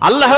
আল্লাহ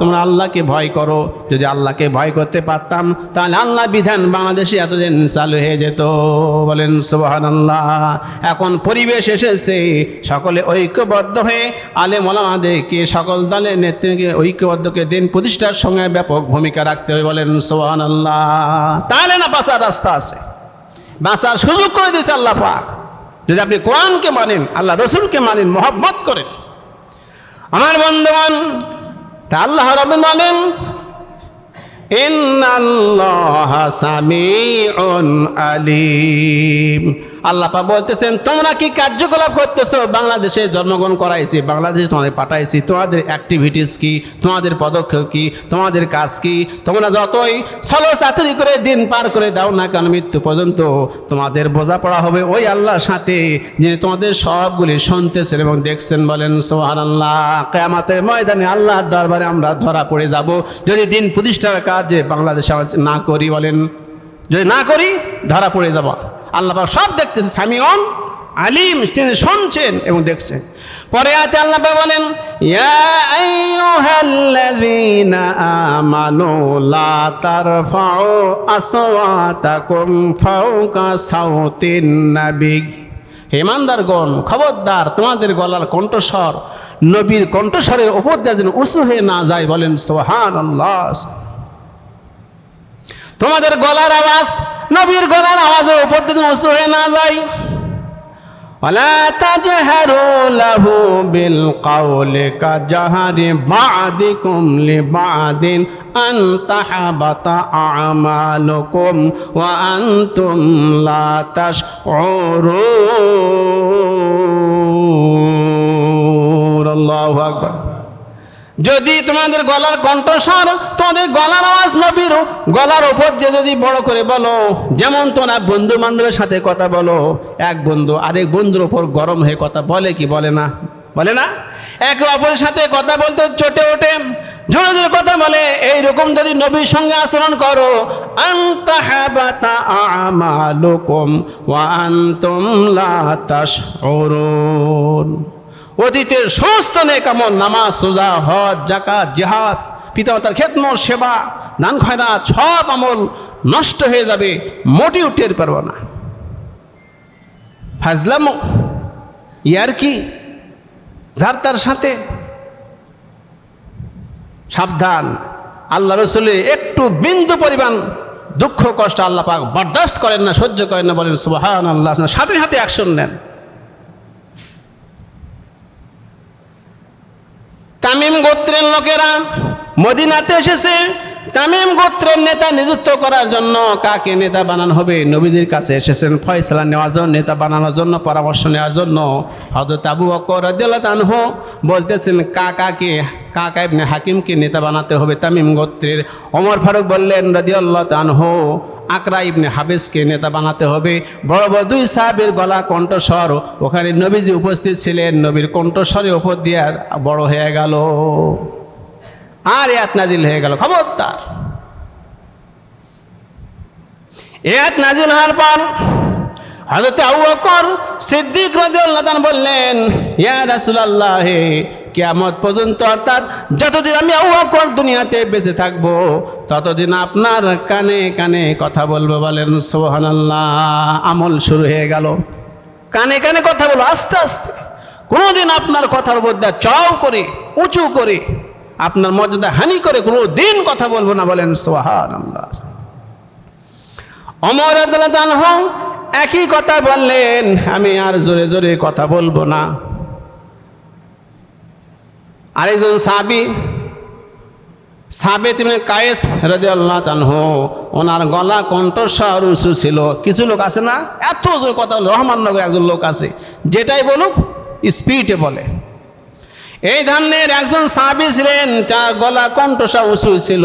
তোমরা আল্লাহকে ভয় করো। যদি আল্লাহকে ভয় করতে পারতাম, তাহলে আল্লাহ বিধান বাংলাদেশে এতদিন চালু হয়ে যেত। বলেন সুবাহান আল্লাহ এখন পরিবেশ এসেছে। সকলে ঐক্যবদ্ধ হয়ে আলে মোলামাদেরকে সকল দলের নেতৃত্বকে ঐক্যবদ্ধকে দিন প্রতিষ্ঠার সঙ্গে ব্যাপক ভূমিকা রাখতে হবে। বলেন সোহান আল্লাহ তাহলে না বাঁচার রাস্তা আছে। বাঁচার সুযোগ করে দিয়েছে আল্লাহ পাক। যদি আপনি কোরআনকে মানেন, আল্লাহ রসুলকে মানেন, মহব্বত করেন। আমার বন্ধুবান তা আল্লাহ রব মানেন আলিম। আল্লাহ পাক বলতেছেন, তোমরা কি কার্যকলাপ করতেছো? বাংলাদেশে জন্মগ্রহণ করাইছি, বাংলাদেশে তোমাদের পাঠাইছি, তোমাদের অ্যাক্টিভিটিস কি? তোমাদের পদক্ষেপ কি? তোমাদের কাজ কি? তোমরা যতই সলো চাতুরি করে দিন পার করে দাও না কেন, মৃত্যু পর্যন্ত তোমাদের বোঝাপড়া হবে ওই আল্লাহর সাথে যিনি তোমাদের সবগুলি শুনতেছেন এবং দেখছেন বলেন সোহান আল্লাহ কেয়ামাতের ময়দানে আল্লাহর দরবারে আমরা ধরা পড়ে যাব। যদি দিন প্রতিষ্ঠার কাজে বাংলাদেশে না করি বলেন, যদি না করি ধরা পড়ে যাব। আল্লাহ সব দেখতেছে। সামিউন আলিম, তিনি শুনছেন এবং দেখছেন। পরে আছে আল্লাহ বলেন হেমানদারগণ খবরদার, তোমাদের গলার কণ্ঠস্বর, নবীর কণ্ঠস্বরের ওপর দিয়ে যেন উঁচু হয়ে না যায় বলেন সোহান তোমাদের গলার আওয়াজ নবীর গলার আওয়াজের উপর দিন উঁচু হয়ে না যায় ولا تجهروا له بالقول كجهر بعضكم لبعض أن تحبط أعمالكم وأنتم لا تشعرون الله أكبر যদি তোমাদের গলার কণ্ঠস্বর, তোমাদের গলার আওয়াজ নবীর, গলার ওপর দিয়ে যদি বড় করে বলো, যেমন তোমরা বন্ধু বান্ধবের সাথে কথা বলো, এক বন্ধু আরেক বন্ধুর ওপর গরম হয়ে কথা বলে কি বলে না? বলে না? একে অপরের সাথে কথা বলতে চটে ওঠে, জোরে জোরে কথা বলে, এইরকম যদি নবীর সঙ্গে আচরণ করো আমালুকুম ওয়া আনতুম লা তাশউরুন। অতীতের সমস্ত নেকামল, নামাজ, সোজা, হজ জাকাত জিহাদ, পিতামাতার খেদমত, সেবা, দান খয়রাত সব আমল নষ্ট হয়ে যাবে, মোটেও টের পারব না। ফাজলাম ইয়ার কি? যার তার সাথে সাবধান। আল্লাহ রসুলের একটু বিন্দু পরিমাণ দুঃখ, কষ্ট আল্লাহ পাক বরদাস্ত করেন না, সহ্য করেন না, বলেন সুবাহান আল্লাহ সাথে সাথে অ্যাকশন নেন। তামিম গোত্রের লোকেরা মদিনাতে এসেছে। তামিম গোত্রের নেতা নিযুক্ত করার জন্য কাকে নেতা বানানো হবে? নবীজির কাছে এসেছেন, ফয়সলা নেওয়ার জন্য, নেতা বানানোর জন্য, পরামর্শ নেওয়ার জন্য। হজরত আবু রাদিয়াল্লাহু তানহু বলতেছেন, কাকাকে, কাকা ইবনে হাকিমকে নেতা বানাতে হবে? তামিম গোত্রের ওমর ফারুক বললেন, রাদিয়াল্লাহু তানহু আকরা ইবনে হাবেসকে নেতা বানাতে হবে। বড় বড় দুই সাহাবের গলা কণ্ঠস্বর। ওখানে নবীজি উপস্থিত ছিলেন, নবীর কণ্ঠস্বরে ওপর দিয়ে বড় হয়ে গেল। আর এত নাজিল হয়ে গেল খবর তার এত নাজিল হওয়ার পর হজরত আবু বকর সিদ্দিক তাআলা বললেন, ইয়া রাসূলুল্লাহ, কিয়ামত পর্যন্ত অর্থাৎ যতদিন আমি আবু বকর দুনিয়াতে বেঁচে থাকব, ততদিন আপনার কানে কানে কথা বলব বলেন, সুবহানাল্লাহ। আমল শুরু হয়ে গেল। কানে কানে কথা বলো, আস্তে আস্তে। কোনোদিন আপনার কথার উপর মধ্যে চড়াও করে, উঁচু করে, আপনার মর্যাদা হানি করে কোনো দিন কথা বলব না বলেন সোহান আল্লাহ অমর আদালতানহ একই কথা বললেন, আমি আর জোরে জোরে কথা বলব না। আরেকজন সাবি সাবে তুমি কায়েস রাজে আল্লাহ তানহ ওনার গলা কণ্ঠস্বর উঁচু ছিল। কিছু লোক আছে না? এত কথা রহমাননগর একজন লোক আছে, যেটাই বলুক, স্পিডে বলে। এই ধরনের একজন সাবি ছিলেন তার গলা কণ্ঠসা উঁচু ছিল।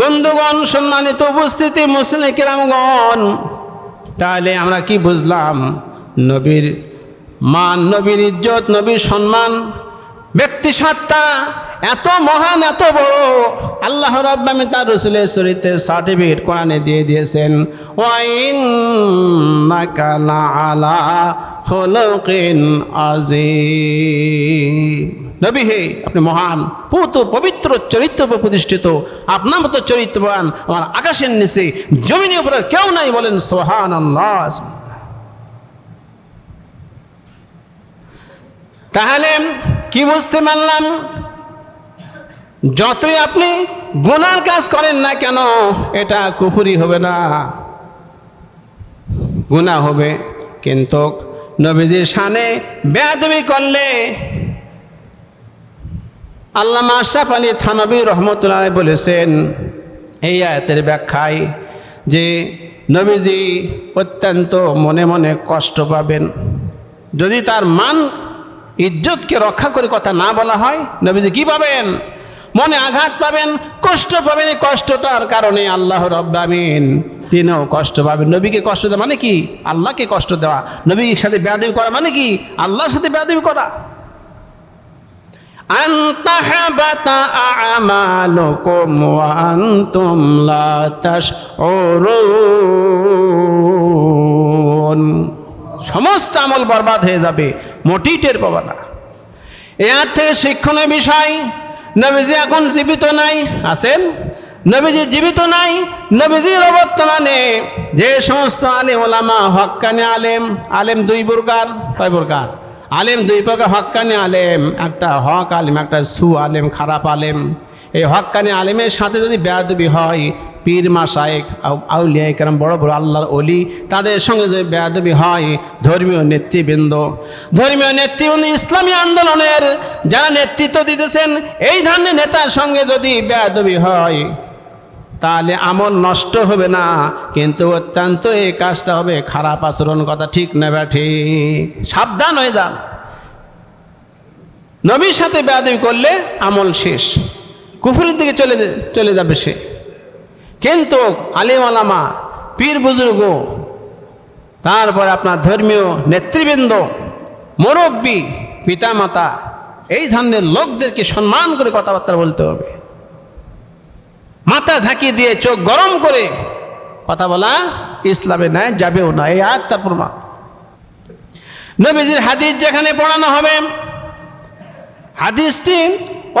বন্ধুগণ, সম্মানিত উপস্থিতি, মুসলিম কিরামগণ, তাহলে আমরা কি বুঝলাম? নবীর মান, নবীর ইজ্জত, নবীর সম্মান, ব্যক্তি সত্তা এত মহান, এত বড়। আল্লাহ রাব্বামি তার রসুলের চরিত্রের সার্টিফিকেট কোরআনে দিয়ে দিয়েছেন আলা আজিম নবী হে, আপনি মহান, পুত, পবিত্র চরিত্র প্রতিষ্ঠিত। আপনার মতো চরিত্রবান, আমার আকাশের নিচে, জমিনের উপরে কেউ নাই বলেন সোহান তাহলে কি বুঝতে পারলাম? যতই আপনি গুনার কাজ করেন না কেন, এটা কুফুরি হবে না। গুণা হবে। কিন্তু নবীজির শানে বেয়াদবি করলে আল্লামা আশরাফ আলী থানবী রহমতুল্লাহ বলেছেন এই আয়াতের ব্যাখ্যায় যে নবীজি অত্যন্ত মনে মনে কষ্ট পাবেন। যদি তার মান, ইজ্জতকে রক্ষা করে কথা না বলা হয়, নবীজি কি পাবেন? মনে আঘাত পাবেন, কষ্ট পাবেন, এই কষ্টটার কারণে আল্লাহ রব্বামিন তিনিও কষ্ট পাবেন। নবীকে কষ্ট দেওয়া মানে কি? আল্লাহকে কষ্ট দেওয়া। নবীর সাথে বেয়াদবি করা মানে কি? আল্লাহর সাথে বেয়াদবি করা। সমস্ত আমল বরবাদ হয়ে যাবে মোটি টের পাবা না। এর থেকে শিক্ষণীয় বিষয়, নবীজি এখন জীবিত নাই আসেন নবীজি জীবিত নাই, নবীজির অবর্তমানে যে সমস্ত আলেম ওলামা হক্কানে আলেম আলেম দুই বুরকার তাই বুরকার আলেম দুই প্রকার হক্কানি আলেম, একটা হক আলেম, একটা সু আলেম, খারাপ আলেম। এই হক্কানি আলেমের সাথে যদি বেয়াদবি হয়, পীর মাসায়েক আউলিয়া কেরাম বড় বড় আল্লাহর অলি তাদের সঙ্গে যদি বেয়াদবি হয়, ধর্মীয় নেতৃবৃন্দ। ধর্মীয় নেতৃবৃন্দ ইসলামী আন্দোলনের যারা নেতৃত্ব দিতেছেন, এই ধরনের নেতার সঙ্গে যদি বেয়াদবি হয় তাহলে আমল নষ্ট হবে না, কিন্তু অত্যন্ত এই কাজটা হবে, খারাপ আচরণ কথা ঠিক নেবে ঠিক। সাবধান হয়ে যান। নবীর সাথে বেয়াদবি করলে আমল শেষ। কুফুরের দিকে চলে চলে যাবে সে। কিন্তু আলিম পীর বুজুর্গ, তারপর আপনার ধর্মীয় নেতৃবৃন্দ, মুরব্বী, পিতামাতা, এই ধরনের লোকদেরকে সম্মান করে কথাবার্তা বলতে হবে। মাথা ঝাঁকি দিয়ে চোখ গরম করে কথা বলা ইসলামে নাই যাবেও না, এই আয়াত তার প্রমাণ। নবীজির হাদিস যেখানে পড়ানো হবে, হাদিসটি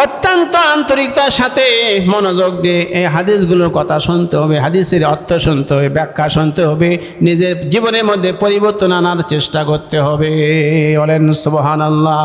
অত্যন্ত আন্তরিকতার সাথে মনোযোগ দিয়ে এই হাদিসগুলোর কথা শুনতে হবে, হাদিসের অর্থ শুনতে হবে, ব্যাখ্যা শুনতে হবে, নিজের জীবনের মধ্যে পরিবর্তন আনার চেষ্টা করতে হবে। বলেন সুবহান আল্লাহ